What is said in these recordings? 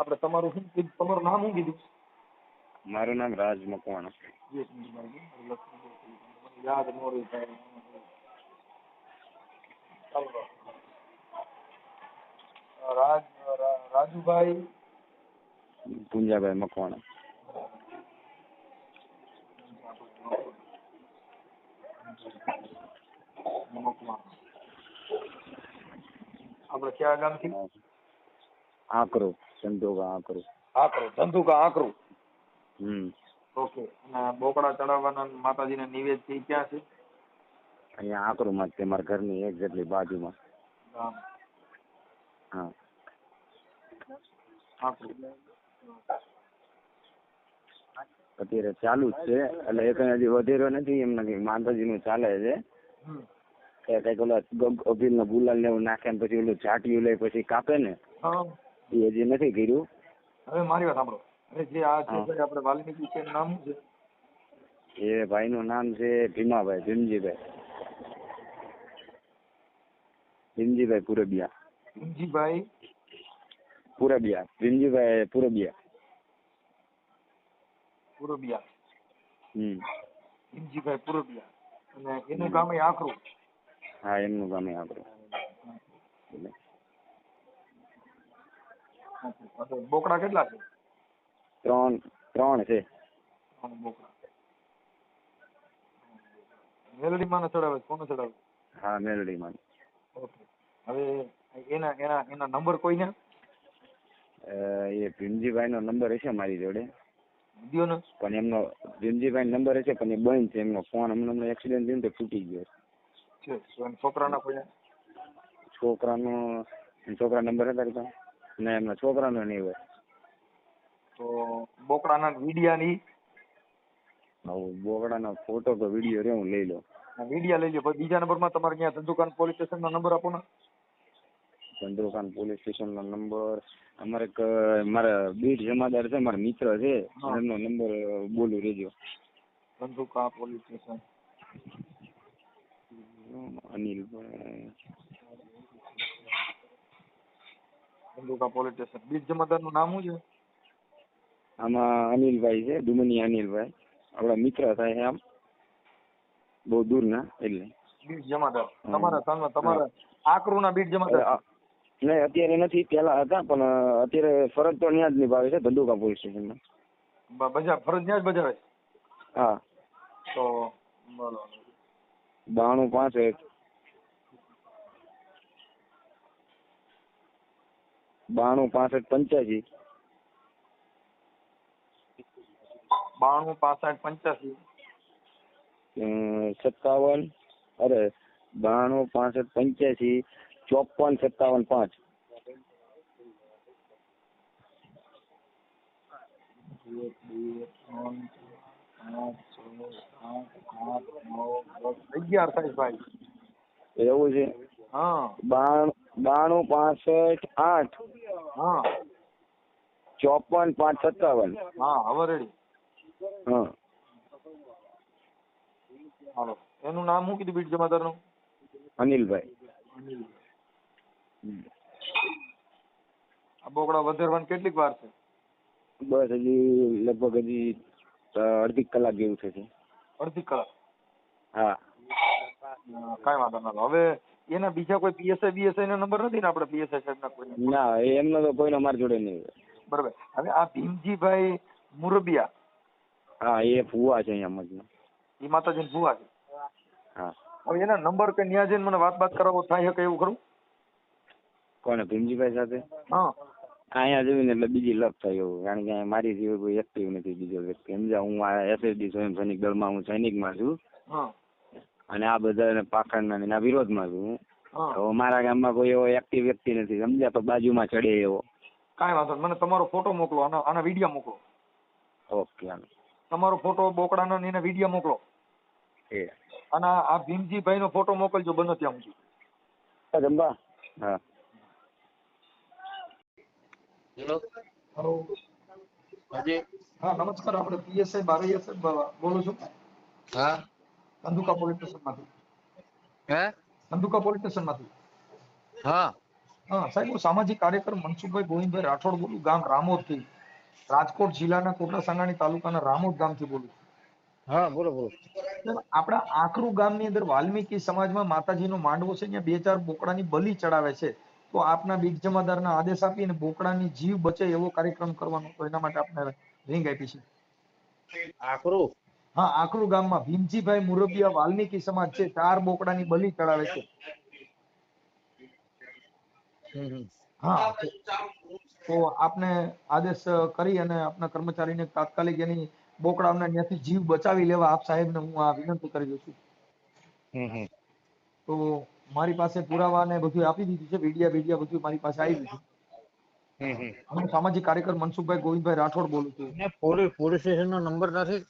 આપણે તમારું શું કીધું? તમારું નામ શું કીધું? મારું નામ રાજ મકવાણા. યાદ ન. ચાલો. રાજ રાજુભાઈ. પુંજાભાઈ મકવાણા. આપણે ક્યાં ગામથી? આકરો. સંતોગા આકરું. આકરો ધંધુકા આકરું. હમ. ઓકે અને બોકડા ચડાવવાના માતાજીને નિવેદ છે ક્યાં છે? અહીંયા આકરું માં છે મારા ઘરની એક્ઝેક્ટલી બાજુમાં. હા. અત્યારે ચાલુ જ છે એટલે એક હજી વધેરો નથી એમને કઈ માતાજીનું ચાલે છે. કંઈક ઓલા અભિલ અભિલ ગુલાલ ને એવું નાખે ને પછી ઓલું ઝાટિયું લઈ પછી કાપે ને. એ હજી નથી કર્યું. હવે મારી વાત સાંભળો. હવે જે આ છે ભાઈ આપણે વાલ્મીકી છે નામ છે? એ ભાઈનું નામ છે ભીમાભાઈ ભીમજીભાઈ. ભીમજીભાઈ પુરબિયા. ભીમજીભાઈ? પુરબિયા ભીમજીભાઈ પુરબિયા. પુરબિયા. હમ. ભીમજીભાઈ પુરબિયા. અને એનું ગામ આકરું. હા એમનું ગામે હવે બોકડા કેટલા છે? ત્રણ ત્રણ છે. ત્રણ બોકડા. મેલડીમાં ને ચડાવે? કોને ચડાવે? હા મેલડીમાં ઓકે. હવે એના એના એના નંબર કોઈને ને? એ ભીમજીભાઈ નો નંબર હશે મારી જોડે. પણ એમનો ભીમજીભાઈ નંબર હશે પણ એ બંધ છે. એમનો ફોન હમણાં એક્સિડન્ટ થયું ને તો તૂટી ગયો. છે છોકરાના કોઈ છોકરાનો છોકરા નંબર હતા તારી પાસે ના એમના છોકરાનો નહીં હોય. તો બોકડાના વિડિયાની હવે બોગડાનો ફોટો કે વીડિયો રે હું લઈ લઉં. વિડિયા લઈ લો પછી બીજા નંબરમાં તમારે ત્યાં ધંધુકાન પોલીસ સ્ટેશનનો નંબર આપો ને? ચંદ્રકાંત પોલીસ સ્ટેશન નો નંબર. અમારે એક મારા બીટ જમાદાર છે મારા મિત્ર છે એમનો નંબર બોલું રેજો ધંધુકા પોલીસ સ્ટેશન. અનિલભાઈ. ધંધુકા પોલીસ સ્ટેશન બીજ જમાદારનું નામ શું છે? આમાં અનિલભાઈ છે દુમની અનિલભાઈ. આપણા મિત્ર થાય છે આમ. બહુ દૂર ના એટલે. બીજ જમાદાર. તમારા સામે તમારા આકરુના બીજ જમાદાર નહીં અત્યારે નથી પેલા હતા પણ અત્યારે ફરજ તો ત્યાં જ નિભાવે છે ધંધુકા પોલીસ સ્ટેશનમાં બજા ફરજ ત્યાં જ બજાવે છે? હા. તો બોલો બાણું પાસઠ બાણું પાસઠ પંચ્યાસી. બાણું પાસઠ પંચ્યાસી. અ, સત્તાવન અરે બાણું પાસઠ પંચ્યાસી ચોપન સત્તાવન પાંચ. એક બે ત્રણ ચાર પાંચ છ સાત આઠ નવ દસ અગિયાર થાય ભાઈ. એવું છે? હા. બાણું બાણું પાસઠ આઠ. હા. ચોપન પાંચ સત્તાવન. હા હવે રેડી હા. હાલો. એનું નામ શું કીધું બીટ જમાદારનું અનિલભાઈ. આ બોકડા વધારવાની કેટલીક વાર છે? બસ હજી લગભગ હજી અડધી કલાક જેવું થશે. અડધી કલાક? હા. કઈ વાંધો ના હવે એના બીજા કોઈ પીએસઆઈ બીએસઆઈ નો નંબર નથી ને આપણે પીએસઆઈ સાહેબ ના કોઈ ના એમનો તો કોઈનો મારી જોડે નહીં બરાબર. હવે આ ભીમજીભાઈ મુરબિયા. હા એ ફુવા છે અહીંયા મજમાં એ માતાજી ફુવા છે. હા. હવે એના નંબર કે ન્યા જઈને મને વાત વાત કરાવો થાય શકે એવું ખરું? કોને ભીમજીભાઈ સાથે? હા. અહીંયા જોઈને એટલે બીજી લપ થાય એવું કારણ કે મારી સિવાય કોઈ એક્ટિવ નથી બીજો વ્યક્તિ. સમજા હું આ એસએસડી સ્વયં સૈનિક દળમાં હું સૈનિકમાં છું. હા. અને આ બધા પાખંડના એના વિરોધમાં છું હા. તો મારા ગામમાં કોઈ એવો એક્ટિવ વ્યક્તિ નથી સમજ્યા? તો બાજુમાં ચડે એવો. કાંઈ વાંધો નહીં. મને તમારો ફોટો મોકલો અને આના વીડિયો મોકલો. ઓકે તમારો ફોટો બોકડાનો ને એના વીડિયો મોકલો. એ. અને આ ભીમજીભાઈ નો ફોટો મોકલજો બનો ત્યાં સુધી. જંબા હા. હેલો. હેલો. હાજી. હા નમસ્કાર. આપણે પીએસઆઈ બારૈયા સાહેબ બોલું છું. હા. ધંધુકા પોલીસ સ્ટેશનમાંથી. હે? ધંધુકા પોલીસ સ્ટેશનમાંથી. હા. હા સાહેબ હું સામાજિક કાર્યકર મનસુખભાઈ ગોવિંદભાઈ રાઠોડ બોલું ગામ રામોદથી. રાજકોટ જિલ્લાના કોટડા સાંગાણી તાલુકાના રામોદ ગામથી બોલું. હા બોલો બોલો. આપણા આખરું ગામની અંદર વાલ્મીકી સમાજમાં માતાજીનો માંડવો છે ત્યાં બે ચાર બોકડાની બલી ચડાવે છે. તો આપના બીજ જમાદારના આદેશ આપી અને બોકડાની જીવ બચે એવો કાર્યક્રમ કરવાનો તો એના માટે આપણે રિંગ આપી છે. આકરું? હા આખરું ગામમાં ભીમજીભાઈ મુરબિયા વાલ્મીકી સમાજ છે ચાર બોકડાની બલિ ચડાવે છે. હા તો આપને આદેશ કરી અને આપના કર્મચારીને તાત્કાલિક એની બોકડાઓને ત્યાંથી જીવ બચાવી લેવા આપ સાહેબને હું આ વિનંતી કરી દઉં છું. તો મારી પાસે પુરાવા ને બધું આપી દીધું છે વિડિયા વિડિયા બધું મારી પાસે આવી હમ. હું સામાજિક કાર્યકર મનસુખભાઈ ગોવિંદભાઈ રાઠોડ બોલું છું પોલીસ સ્ટેશન નો નંબર નથી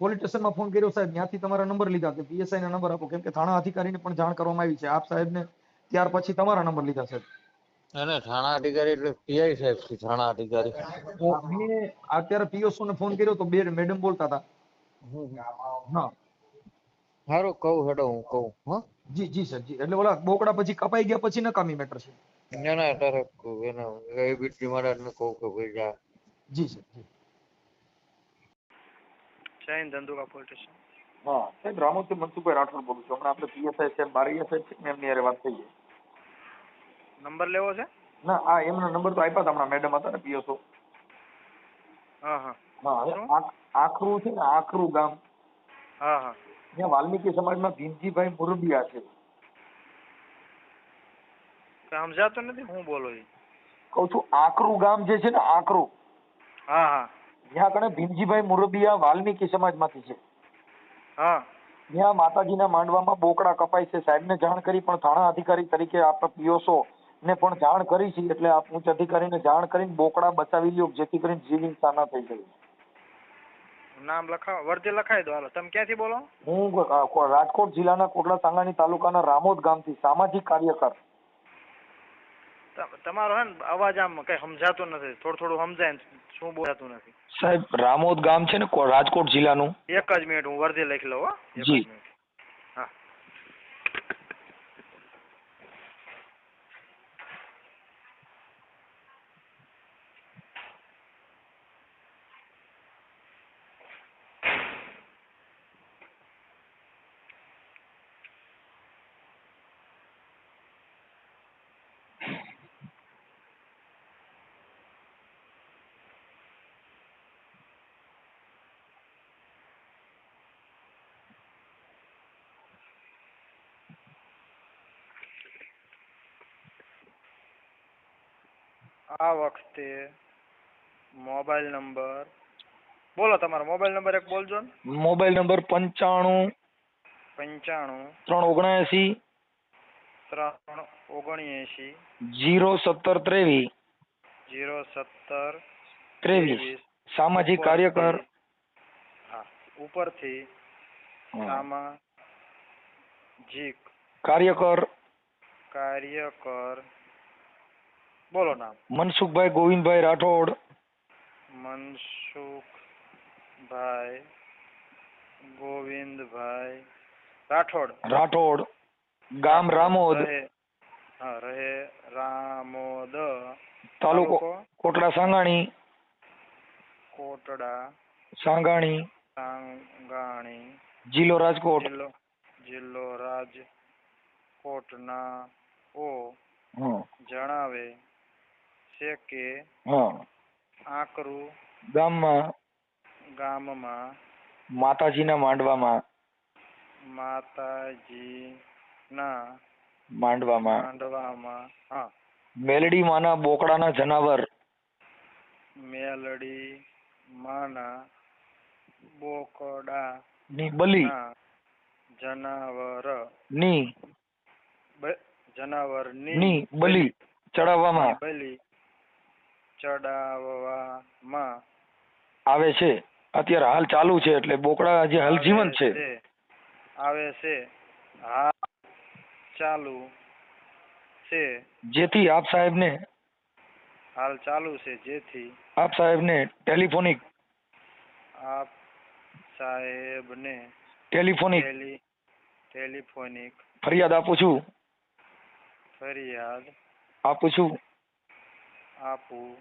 પોલીસ સ્ટેશનમાં ફોન કર્યો સાહેબ ત્યાંથી તમારા નંબર લીધા કે પીએસઆઈ ના નંબર આપો કેમ કે થાણા અધિકારીને પણ જાણ કરવામાં આવી છે. આપ સાહેબને ત્યાર પછી તમારા નંબર લીધા સાહેબ. અને થાણા અધિકારી એટલે પીઆઈ સાહેબ છે થાણા અધિકારી. મેં અત્યારે પીઓસો ને ફોન કર્યો તો બે મેડમ બોલતા હતા. હા. હારો કહું હેડો હું કહું હા. જી જી સર જી. એટલે ઓલા બોકડા પછી કપાઈ ગયા પછી નકામી મેટર છે. ના ના અત્યારે એને એ બીટી મહારાજને કહું કે ભાઈ જા. જી સર જી. જૈન ધંધુકા પોલીસ સ્ટેશન હા સાહેબ રામોજી મનસુખભાઈ રાઠોડ બોલું છું. હમણાં આપણે પીએસઆઈ સાહેબ બારૈયા સાહેબ છે ને એમની હારે વાત થઈ છે નંબર લેવો છે? ના આ એમનો નંબર તો આપ્યા હતા હમણાં મેડમ હતા ને પીએસઓ. હા હા. હા આખરું છે ને આખરું ગામ. હા હા. ત્યાં વાલ્મીકી સમાજમાં ભીમજીભાઈ મુરબિયા છે. સમજાતો સમજાતું નથી હું બોલો છું કઉ છું આકરું ગામ જે છે ને આકરું હા હા. ત્યાં કણે ભીમજીભાઈ મુરબિયા વાલ્મીકી સમાજમાંથી છે. હા. ત્યાં માતાજીના માંડવામાં બોકડા કપાય છે. સાહેબને જાણ કરી પણ થાણા અધિકારી તરીકે આપણા પીઓસો ને પણ જાણ કરી છે એટલે આપ ઉચ્ચ અધિકારીને જાણ કરીને બોકડા બચાવી લ્યો જેથી કરીને જીવ હિંસા ન થઈ જાય નામ લખાવ. વર્દી લખાઈ દો હાલો. તમે ક્યાંથી બોલો? હું રાજકોટ જિલ્લાના કોટડા સાંગાણી તાલુકાના રામોદ ગામથી સામાજિક કાર્યકર તમારો હે ને અવાજ આમ કઈ સમજાતું નથી. થોડું થોડું સમજાય ને શું બોલાતું નથી. સાહેબ રામોદ ગામ છે ને રાજકોટ જિલ્લાનું? એક જ મિનિટ હું વર્ધી લખી લઉં હો. જ આ વખતે મોબાઈલ નંબર બોલો તમારો મોબાઈલ નંબર એક બોલજો ને. મોબાઈલ નંબર પંચાણું પંચાણું ત્રણ ઓગણએસી ત્રણ ઓગણએંશી જીરો સત્તર ત્રેવીસ. જીરો સત્તર ત્રેવીસ. સામાજિક કાર્યકર. હા ઉપરથી સામાજિક કાર્યકર. કાર્યકર બોલો નામ. મનસુખભાઈ ગોવિંદભાઈ રાઠોડ. મનસુખભાઈ ગોવિંદભાઈ રાઠોડ. રાઠોડ. ગામ રામોદ. રહે રામોદ. તાલુકો કોટડા સાંગાણી. કોટડા સાંગાણી. સાંગાણી. જિલ્લો રાજકોટ. જિલ્લો જિલ્લો રાજકોટના ઓ જણાવે છે કે આકરું ગામમાં ગામમાં માતાજીના માંડવામાં માતાજીના માંડવામાં માંડવામાં હા. મેલડી માના બોકડાના જનાવર મેલડી માના બોકડા ની બલી જનાવરની જનાવરની બલી. ચડાવવામાં બલી. ચડાવવામાં આવે છે. અત્યારે હાલ ચાલુ છે એટલે બોકડા જે હાલ જીવંત છે. આવે છે. હા ચાલુ છે. જેથી આપ સાહેબને હાલ ચાલુ છે. જેથી આપ સાહેબને ટેલિફોનિક આપ સાહેબને ટેલિફોનિક ટેલી ટેલિફોનિક ફરિયાદ આપું છું. ફરિયાદ આપું છું. આપું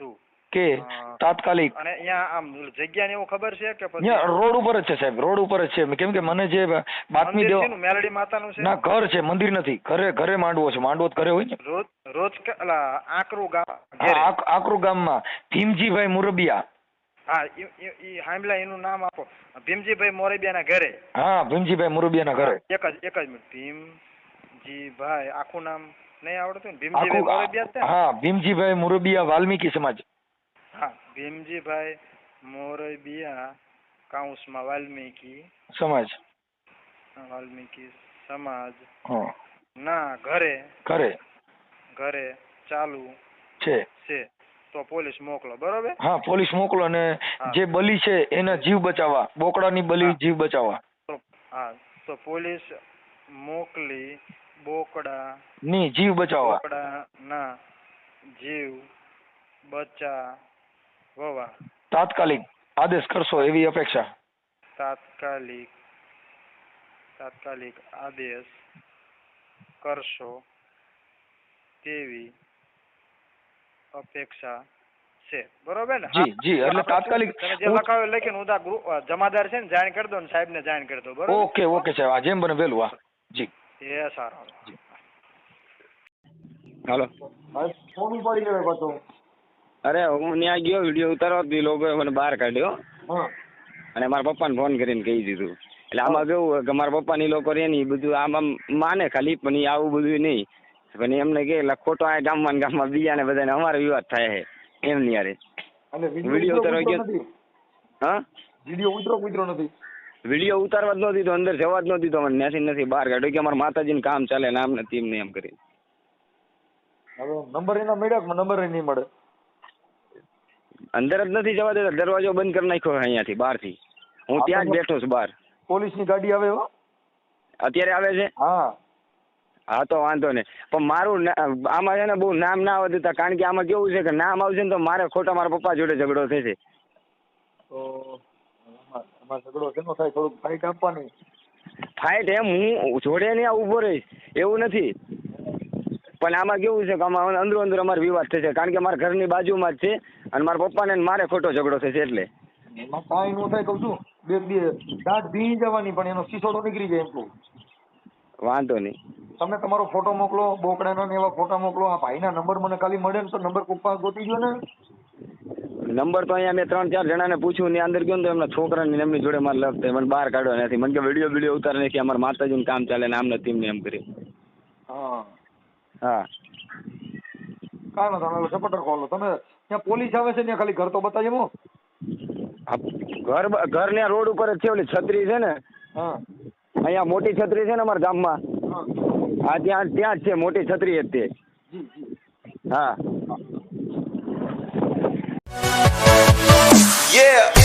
છું. કે. તાત્કાલિક. અને અહીંયા આમ જગ્યા ને એવું ખબર છે કે પછી રોડ ઉપર જ છે સાહેબ રોડ ઉપર જ છે. કેમ કે મને જે બાતમી દેવા મેલડી માતાનું છે? ના ઘર છે મંદિર નથી. ઘરે ઘરે માંડવો છે. માંડવો ઘરે હોય ને? રોજ રોજ આકરું ગામ આકરું ગામમાં. ભીમજીભાઈ મુરબિયા. હા ઈ- હાંભલા એનું નામ આપો. ભીમજીભાઈ મોરબિયાના ઘરે. હા ભીમજીભાઈ મુરબિયાના ઘરે. એક જ એક જ મિનિટ. ભીમજીભાઈ આખું નામ નહીં આવડતું ને ભીમજીભાઈ મોરબિયા જ આખું છે ને? હા ભીમજીભાઈ મુરબિયા વાલ્મીકી સમાજ હા ભીમજીભાઈ મોરબિયા કાઉન્સમાં વાલ્મીકી સમાજ વાલ્મીકી સમાજ હા ના ઘરે ઘરે ઘરે ચાલુ છે છે તો પોલીસ મોકલો બરોબર હા પોલીસ મોકલો અને હા. જે બલી છે એના જીવ બચાવવા બોકડાની બલી હા. જીવ બચાવવા તો હા તો પોલીસ મોકલી બોકડા ની જીવ બચાવવા બોકડા ના જીવ બચાવવા તાત્કાલિક આદેશ કરશો એવી અપેક્ષા તાત્કાલિક તાત્કાલિક આદેશ કરશો તેવી અપેક્ષા છે બરોબર ને જી, જી, એટલે આપણે તાત્કાલિક તમે જે હું- લખાવ્યું લખીને હું તો આ ગ્રુપ અ, જમાદાર છે ને જાણ કરી દો ને સાહેબ ને જાણ કરી દો. બરોબર ઓકે ઓકે સાહેબ આ જેમ બને વહેલું હા. જી. એ સારું. હાલો. ફોન ઉપાડી ગયો પાછો અરે હું ત્યાં ગયો વીડિયો ઉતારવા તો લોકોએ મને બહાર કાઢ્યો. અને મારા પપ્પાને ફોન કરીને કહી દીધું. એટલે આમાં કેવું હોય કે મારા પપ્પાને ની લોકો રે ને બધું આમ આમ માને ખાલી પણ એ આવું બધું નહીં. પણ એમને કે એટલે ખોટો આ ગામમાં ને ગામમાં બીજાને બધાને અમારે વિવાદ થાય છે એમની હારે અને વીડિયો ઉતારવા ગયો હા? વીડિયો ઉતરો ઉતરો નથી? વીડિયો ઉતારવા જ નહોતી તો અંદર જવા જ નહોતી તો મને ત્યાંથી નથી બહાર કાઢ્યો કે અમારા માતાજીનું કામ ચાલે ને આમ ને તેમ ને એમ કરી હવે નંબર એના મળ્યા કે નંબર નહીં મળે? અંદર જ નથી જવા દેતા દરવાજો બંધ કરી નાખ્યો અહીંયાથી બહારથી. હું ત્યાં જ બેઠો છું બહાર. પોલીસની ગાડી આવે હો? અત્યારે આવે છે? હા. હા તો વાંધો નહીં. પણ મારું આમાં છે ને બહુ નામ ના આવવા દેતા કારણ કે આમાં કેવું છે કે નામ આવશે ને તો મારે ખોટા મારા પપ્પા જોડે ઝઘડો થશે. આમાં ઝઘડો કેનો થાય થોડુંક ફાઇટ આપવાની. ફાઇટ એમ હું જોડે નહીં ઊભો રહીશ. એવું નથી. પણ આમાં કેવું છે કે આમાં અંદરો અંદર અમારે વિવાદ થશે. કારણ કે મારા ઘરની બાજુમાં જ છે અને મારા પપ્પાને મારે ખોટો ઝઘડો થશે એટલે. એમાં કાંઈ નો થાય કહું છું. બે બે દાંત ભીની જવાની પણ એનો શીશોડો નીકળી જાય એમ કહું. વાંધો નહીં. તમે તમારો ફોટો મોકલો બોકડાના ને એવા ફોટા મોકલો. આ ભાઈના નંબર મને ખાલી મળે ને તો નંબર પપ્પા ગોતી ગયો ને. નંબર તો અહીંયા મેં ત્રણ ચાર જણાને પૂછ્યું ને અંદર ગયો ને તો એમના છોકરાને એમની જોડે મારે લગ થાય મને બહાર કાઢવા નથી મને કે વીડિયો વીડિયો ઉતારે નથી અમારા માતાજીનું કામ ચાલે ને આમ નથી તેમ એમ કરી. હા. હા. કાંઈ વાંધો નહીં સપોર્ટર ખોલો તમે ત્યાં પોલીસ આવે છે ત્યાં ખાલી ઘર તો બતાવી મો ઘર ઘર ને રોડ ઉપર જ છે ઓલી છત્રી છે ને? હા. અહીંયા મોટી છત્રી છે ને અમારા ગામમાં? હા. હા ત્યાં ત્યાં જ છે મોટી છત્રી જ તે. હા. Yeah.